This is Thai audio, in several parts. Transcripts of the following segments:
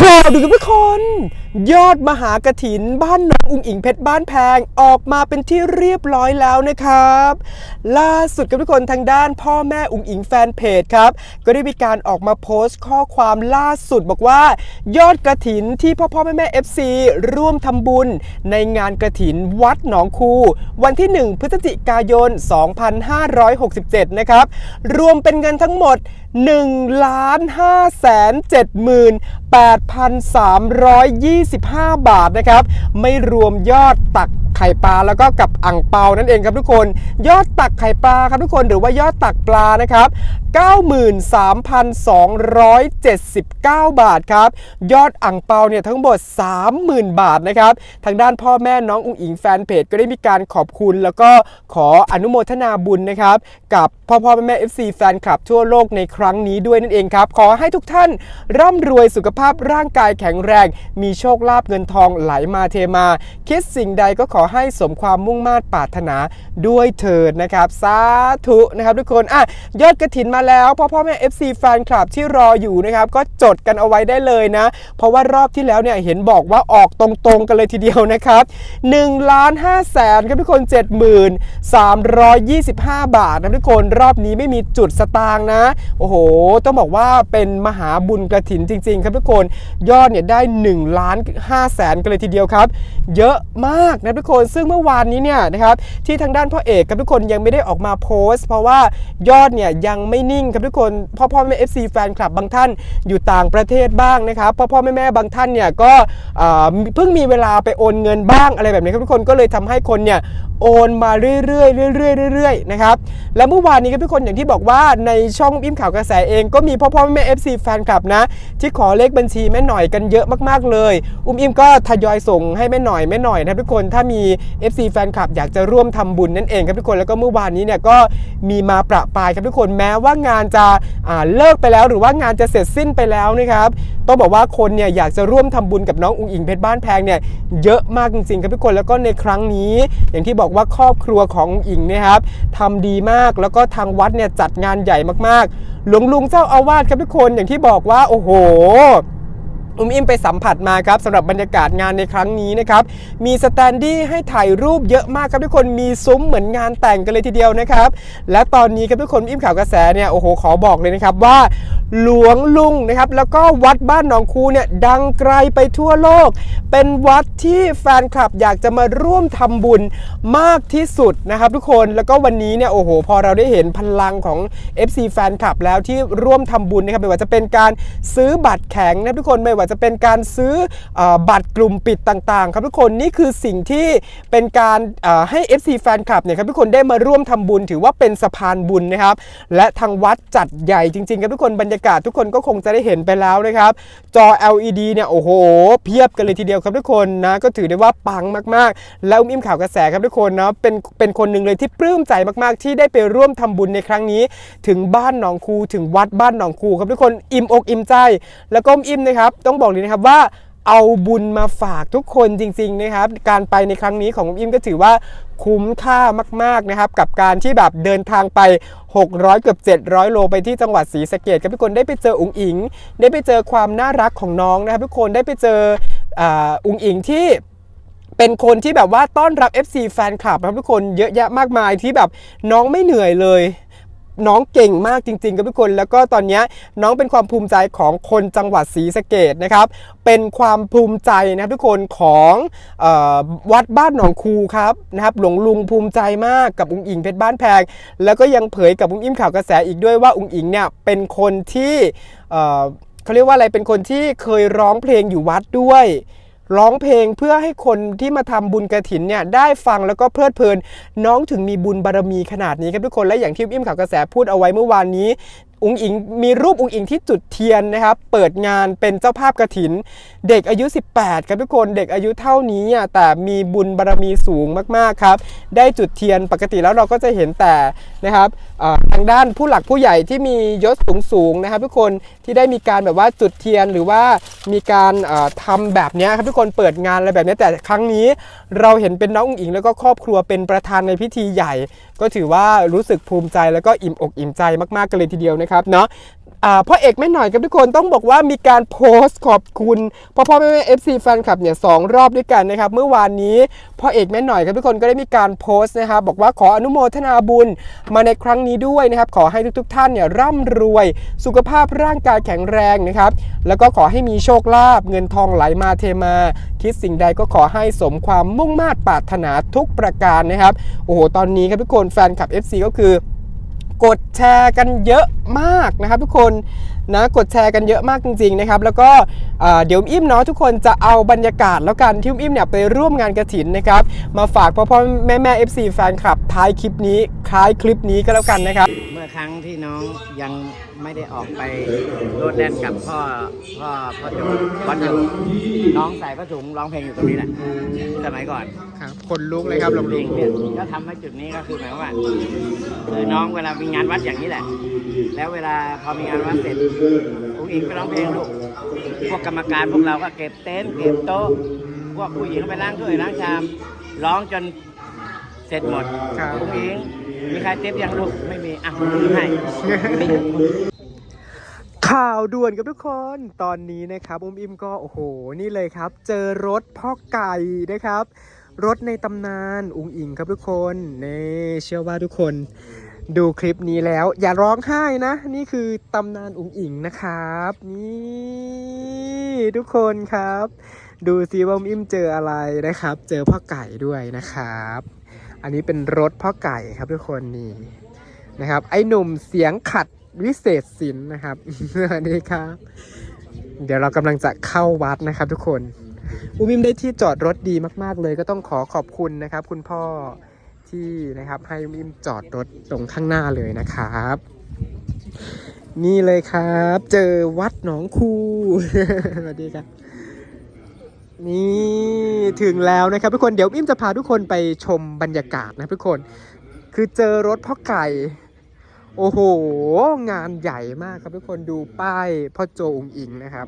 ข่าวดีกับทุกคน ยอดมหากถิน บ้านน้องอุงอิงเพชรบ้านแพงออกมาเป็นที่เรียบร้อยแล้วนะครับ ล่าสุดกับทุกคนทางด้านพ่อแม่อุงอิงแฟนเพจครับ ก็ได้มีการออกมาโพสต์ข้อความล่าสุดบอกว่า ยอดกระถินที่พ่อพ่อแม่แม่ FC ร่วมทำบุญ ในงานกระถินวัดหนองคู วันที่ 1 พฤศจิกายน 2567 นะครับรวมเป็นเงินทั้งหมด 1ล้าน5แสน7หมื่น8,325 บาทนะครับ ไม่รวมยอดตัก ไข่ปลาแล้วก็กับอ่างเปานั่นเองครับทุกคน ยอดตักไข่ปลาครับทุกคนหรือว่ายอดตักปลานะครับ93,279 บาทครับ ยอดอ่างเปาเนี่ยทั้งหมด 30,000 บาทนะครับ ทางด้านพ่อแม่น้องอุ๋งอิงแฟนเพจก็ได้มีการขอบคุณ แล้วก็ขออนุโมทนาบุญนะครับ กับพ่อพ่อแม่แม่ FC แฟนคลับทั่วโลกในครั้งนี้ด้วยนั่นเองครับ ขอให้ทุกท่านร่ำรวยสุขภาพร่างกายแข็งแรง มีโชคลาภเงินทองไหลมาเทมา คิดสิ่งใดก็ขอให้สมความมุ่งมา่ปรารถนาด้วยเถิดนะครับสาธุนะครับทุกคนอะยอดกระถินมาแล้วพ่อพ่อแม่ FC แฟนคลับที่รออยู่นะครับก็จดกันเอาไว้ได้เลยนะ เพราะว่ารอบที่แล้วเนี่ยเห็นบอกว่าออกตรงๆกันเลยทีเดียวนะครับ1ล้าน5แสนครับทุกคน 73,325 บาทนะทุกคนรอบนี้ไม่มีจุดสตางค์นะ โอ้โห ต้องบอกว่าเป็นมหาบุญกระถินจริง ๆ ครับทุกคนยอดเนี่ยได้1ล้าน5แสนกันเลยทีเดียวครับ เยอะมากนะทุกคนซึ่งเมื่อวานนี้เนี่ยนะครับที่ทางด้านพ่อเอกกับทุกคนยังไม่ได้ออกมาโพสต์ เพราะว่ายอดเนี่ยยังไม่นิ่งครับทุกคนพ่อพ่อแม่ FC แฟนคลับบางท่านอยู่ต่างประเทศบ้างนะครับพ่อพ่อแม่แม่บางท่านเนี่ยก็เพิ่งมีเวลาไปโอนเงินบ้างอะไรแบบนี้ครับทุกคนก็เลยทำให้คนเนี่ยโอนมาเรื่อยๆเรื่อยๆเรื่อยๆนะครับและเมื่อวานนี้ครับทุกคนอย่างที่บอกว่าในช่องอิ่มข่าวกระแสเองก็มีพ่อพ่อแม่แม่ FC แฟนคลับนะ ที่ขอเลขบัญชีแม่หน่อยกันเยอะมากๆเลย อุ้มอิ่มก็ทยอยส่งให้แม่หน่อยแม่หน่อยนะทุกคนถ้ามี FC แฟนคลับอยากจะร่วมทำบุญนั่นเองครับทุกคนแล้วก็เมื่อวานนี้เนี่ยก็มีมาประปายครับทุกคนแม้ว่างานจะเลิกไปแล้ว หรือว่างานจะเสร็จสิ้นไปแล้วนะครับต้องบอกว่าคนเนี่ยอยากจะร่วมทำบุญกับน้องอุ๋งอิงเพชรบ้านแพงเนี่ยเยอะมากจริงๆครับทุกคนแล้วก็ในครั้งนี้ อย่างที่บอกว่าครอบครัวของอุ๋งอิงเนะครับทำดีมากแล้วก็ทางวัดเนี่ยจัดงานใหญ่มากๆ หลวงลุงเจ้าอาวาสครับทุกคนอย่างที่บอกว่าโอ้โห อุ้มอิ่มไปสัมผัสมาครับสำหรับบรรยากาศงานในครั้งนี้นะครับ มีสแตนดี้ให้ถ่ายรูปเยอะมากครับทุกคนมีซุ้มเหมือนงานแต่งกันเลยทีเดียวนะครับ และตอนนี้ครับทุกคนอิ่มข่าวกระแสเนี่ยโอ้โหขอบอกเลยนะครับว่า หลวงลุงนะครับ แล้วก็วัดบ้านหนองคูเนี่ยดังไกลไปทั่วโลก เป็นวัดที่แฟนคลับอยากจะมาร่วมทำบุญมากที่สุดนะครับ ทุกคนแล้วก็วันนี้เนี่ยโอ้โห พอเราได้เห็นพลังของ FC แฟนคลับแล้วที่ร่วมทำบุญนะครับไม่ว่าจะเป็นการซื้อบัตรแข็งนะทุกคนไม่ว่าจะเป็นการซื้ออบัตรกลุ่มปิดต่างๆ ครับทุกคนนี่คือสิ่งที่เป็นการเอ่อให้ FC แฟนคลับเนี่ยครับทุกคนได้มาร่วมทำบุญถือว่าเป็นสะพานบุญนะครับ และทางวัดจัดใหญ่จริงๆครับทุกคนบรรยากาศทุกคนก็คงจะได้เห็นไปแล้วนะครับ จอ LED เนี่ยโอ้โห เพียบกันเลยทีเดียวครับทุกคนนะก็ถือได้ว่าปังมากๆ แล้วอุ้มอิ่มข่าวกระแสครับทุกคนนะเป็นเป็นคนหนึ่งเลยที่ปลื้มใจมากๆ ที่ได้ไปร่วมทำบุญในครั้งนี้ ถึงบ้านหนองคูถึงวัดบ้านหนองคูครับทุกคนอิ่มอกอิ่มใจ แล้วก็อิ่มนะครับต้องบอกเลยนะครับว่า เอาบุญมาฝากทุกคนจริงๆนะครับ การไปในครั้งนี้ของอิมก็ถือว่าคุ้มค่ามากๆนะครับ กับการที่แบบเดินทางไป 600 เกือบ 700 โลไปที่จังหวัดศรีสะเกดครับทุกคนได้ไปเจออุ๋งอิง ได้ไปเจอความน่ารักของน้องนะครับทุกคนได้ไปเจออ่าอุ๋งอิงที่เป็นคนที่แบบว่าต้อนรับ FC แฟนคลับนะครับทุกคนเยอะแยะมากมายที่แบบน้องไม่เหนื่อยเลย น้องเก่งมากจริงๆครับทุกคน แล้วก็ตอนนี้น้องเป็นความภูมิใจของคนจังหวัดศรีสะเกดนะครับ เป็นความภูมิใจนะครับทุกคนของออวัดบ้านหนองคูครับนะครับหลวงลุงภูมิใจมากกับอุ้งอิงเพชรบ้านแพง แล้วก็ยังเผยกับอุ้งอิมข่าวกระแสอีกด้วยว่าอุ้งอิงเนี่ยเป็นคนที่เขาเรียกว่าอะไรเป็นคนที่เคยร้องเพลงอยู่วัดด้วย ร้องเพลงเพื่อให้คนที่มาทำบุญกระถินเนี่ยได้ฟังแล้วก็เพลิดเพลิน น้องถึงมีบุญบารมีขนาดนี้ครับทุกคนและอย่างที่อิ่มข่าวกระแสพูดเอาไว้เมื่อวานนี้อุงอิงมีรูปอุงอิงที่จุดเทียนนะครับ เปิดงานเป็นเจ้าภาพกระถิน เด็กอายุ 18ครับทุกคนเด็กอายุเท่านี้อะแต่มีบุญบารมีสูงมากๆครับ ได้จุดเทียนปกติแล้วเราก็จะเห็นแต่นะครับทางด้านผู้หลักผู้ใหญ่ที่มียศสูงๆนะครับ ทุกคนที่ได้มีการแบบว่าจุดเทียนหรือว่ามีการเอ่อทำแบบนี้ครับทุกคนเปิดงานอะไรแบบนี้แต่ครั้งนี้เราเห็นเป็นน้องอุงอิง แล้วก็ครอบครัวเป็นประธานในพิธีใหญ่ ก็ถือว่ารู้สึกภูมิใจแล้วก็อิ่มอกอิ่มใจมากๆกันเลยทีเดียวนะครับเนาะอ่าพ่อเอกแม่หน่อยครับทุกคนต้องบอกว่ามีการโพสต์ขอบคุณพ่อพ่อแม่แม่เอฟซีแฟนคลับเนี่ยสองรอบด้วยกันนะครับเมื่อวานนี้พ่อเอกแม่หน่อยครับทุกคนก็ได้มีการโพสต์นะครับบอกว่าขออนุโมทนาบุญมาในครั้งนี้ด้วยนะครับขอให้ทุกๆ ท่านเนี่ยร่ำรวย สุขภาพร่างกายแข็งแรงนะครับแล้วก็ขอให้มีโชคลาภเงินทองไหลมาเทมา คิดสิ่งใดก็ขอให้สมความมุ่งมา่ปรารถนาทุกประการนะครับโอ้โหตอนนี้ครับทุกคนแฟนคลับ FC ก็คือ กดแชร์กันเยอะมากนะครับ ทุกคนนะกดแชร์กันเยอะมากจริงๆนะครับ แล้วก็เเดี๋ยวอิ่มเนาะทุกคนจะเอาบรรยากาศแล้วกันที่อิ่มเนี่ยไปร่วมงานกระถินนะครับ มาฝากพ่อพ่อแม่แม่ FC แฟนคลับท้ายคลิปนี้คล้ายคลิปนี้ก็แล้วกันนะครับ เมื่อครั้งที่น้องยังไม่ได้ออกไปโลดแล่นกับพ่อพ่อพ่อจุ๋มพ่อจุ๋มน้องใส่ผ้าถุงร้องเพลงอยู่ตรงนี้แหละสมัยก่อน ครับคนลุกเลยครับลงเพลลุงงเนี่ยก็ทำให้จุดนี้ก็คือหมายความว่าคือน้องเวลามีงานวัดอย่างนี้แหละ แล้วเวลาพอมีงานวัดเสร็จอุ้งอิงไปร้องเพลงลูกพวกกรรมการพวกเราก็เก็บเต็นท์เก็บโต๊ะพวกผู้หญิงก็ไปล้างถ้วยล้างชามร้องจนเสร็จหมดครับอุ้งอิงมีใครเต็บยังลูกไม่มีอะผมให้ข่าวด่วนกับทุกคนตอนนี้นะครับอุ้มอิมก็โอ้โหนี่เลยครับ เจอรถพ่อไก่นะครับ รถในตำนานอุงอิงครับทุกคนนี่เชื่อว่าทุกคนดูคลิปนี้แล้ว อย่าร้องไห้นะ นี่คือตำนานอุงอิงนะครับ นี่ทุกคนครับ ดูซิว่าอุ้มอิมเจออะไรนะครับ เจอพ่อไก่ด้วยนะครับ อันนี้เป็นรถพ่อไก่ครับทุกคนนี่นะครับ ไอ้หนุ่มเสียงขัดวิเศษศิลป์นะครับนี่ครับ เดี๋ยวเรากำลังจะเข้าวัดนะครับทุกคน อุมิมได้ที่จอดรถดีมาก ๆ เลยก็ต้องขอขอบคุณนะครับ คุณพ่อที่นะครับให้อุมิมจอดรถตรงข้างหน้าเลยนะครับ นี่เลยครับ เจอวัดหนองคูสวัสดีครับนี่ถึงแล้วนะครับทุกคนเดี๋ยวอิมจะพาทุกคนไปชมบรรยากาศนะทุกคน คือเจอรถพ่อไก่ โอ้โห งานใหญ่มากครับทุกคนดูป้ายพ่อโจองอิงนะครับ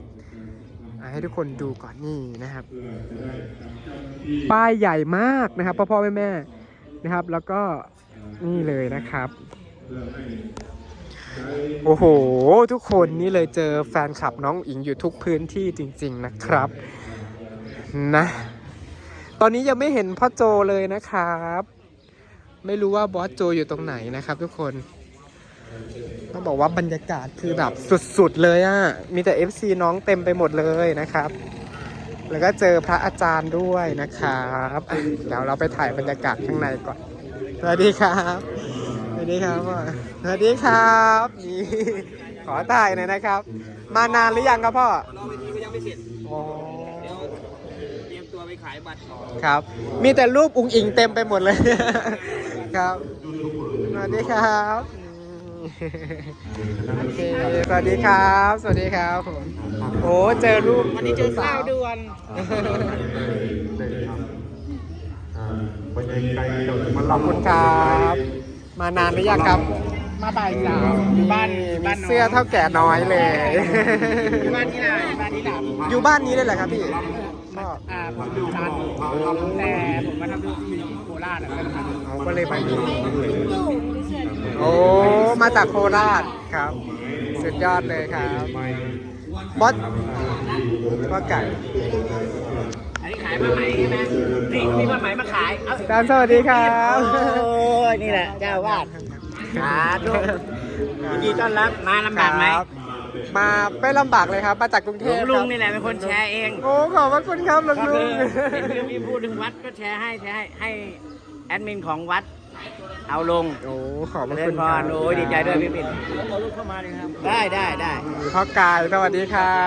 ให้ทุกคนดูก่อนนี่นะครับ ป้ายใหญ่มากนะครับพ่อพ่อแม่แม่นะครับ แล้วก็นี่เลยนะครับ โอ้โห ทุกคนนี่เลยเจอแฟนคลับน้องอิงอยู่ทุกพื้นที่จริง ๆนะครับนะ ตอนนี้ยังไม่เห็นพ่อโจเลยนะครับ ไม่รู้ว่าบอสโจอยู่ตรงไหนนะครับ ทุกคน ต้องบอกว่าบรรยากาศคือแบบสุดๆเลยอะ่ะ มีแต่ FC น้องเต็มไปหมดเลยนะครับ แล้วก็เจอพระอาจารย์ด้วยนะครับอะเดี๋ยวเราไปถ่ายบรรยากาศข้างในก่อน สวัสดีครับ สวัสดีครับพ่อสวัสดีครับนี่ขอถ่ายหน่อยนะครับ มานานหรือยังครับพ่อรอเวทีก็ยังไม่เสร็จอ๋อเดี๋ยวเตรียมตัวไปขายบัตรก่อนครับ มีแต่รูปอุงอิงเต็มไปหมดเลย ครับ สวัสดีครับ โอเคสวัสดีครับ สวัสดีครับผมโอ้เจอรูปวันนี้เจอข้าวด่วนขอบคุณครับ มานานหรือยังครับ มาบ่ายสามอยู่บ้านมีบ้านน้งเสื้อเท่าแก่น้อยเลย อยู่บ้านที่ไหนบ้านที่หลับอยู่บ้านนี้เลยเหรอครับพี่ก็อ่าผมอยู่ร้านแต่ผมมาทำธุรกิจที่โคราชอะก็ทำเขาก็เลยมาอยู่ โอ้ มาจากโคราชครับ สุดยอดเลยครับบอสว่าไก่อันนี้ขายผ้าไหมใช่ไหมนี่มีผ้าไหมมาขายเอาอาจารย์สวัสดีครับโอ้ยนี่แหละเจ้าอาวาดสาธุยินดีต้อนรับมาลำบากไหมครับมาไม่ลำบากเลยครับ มาจากกรุงเทหลวพงลุงครับนี่แหละเป็นคนแชร์เอง โอ้ขอบพระคุณครับลุงก็ลุคืองเห็นเรื่องที่พูดถึงวัดก็แชร์ให้แชร์ให้ให้แอดมินของวัด เอาลงโอ้ขอบพระเล่คุนณพครัรบโอ้ยดีใจด้วยพี่ปิ่นเอาลูกเข้ามาเลยครับได้ได้ได้ พ่อกายสวัสดีครับ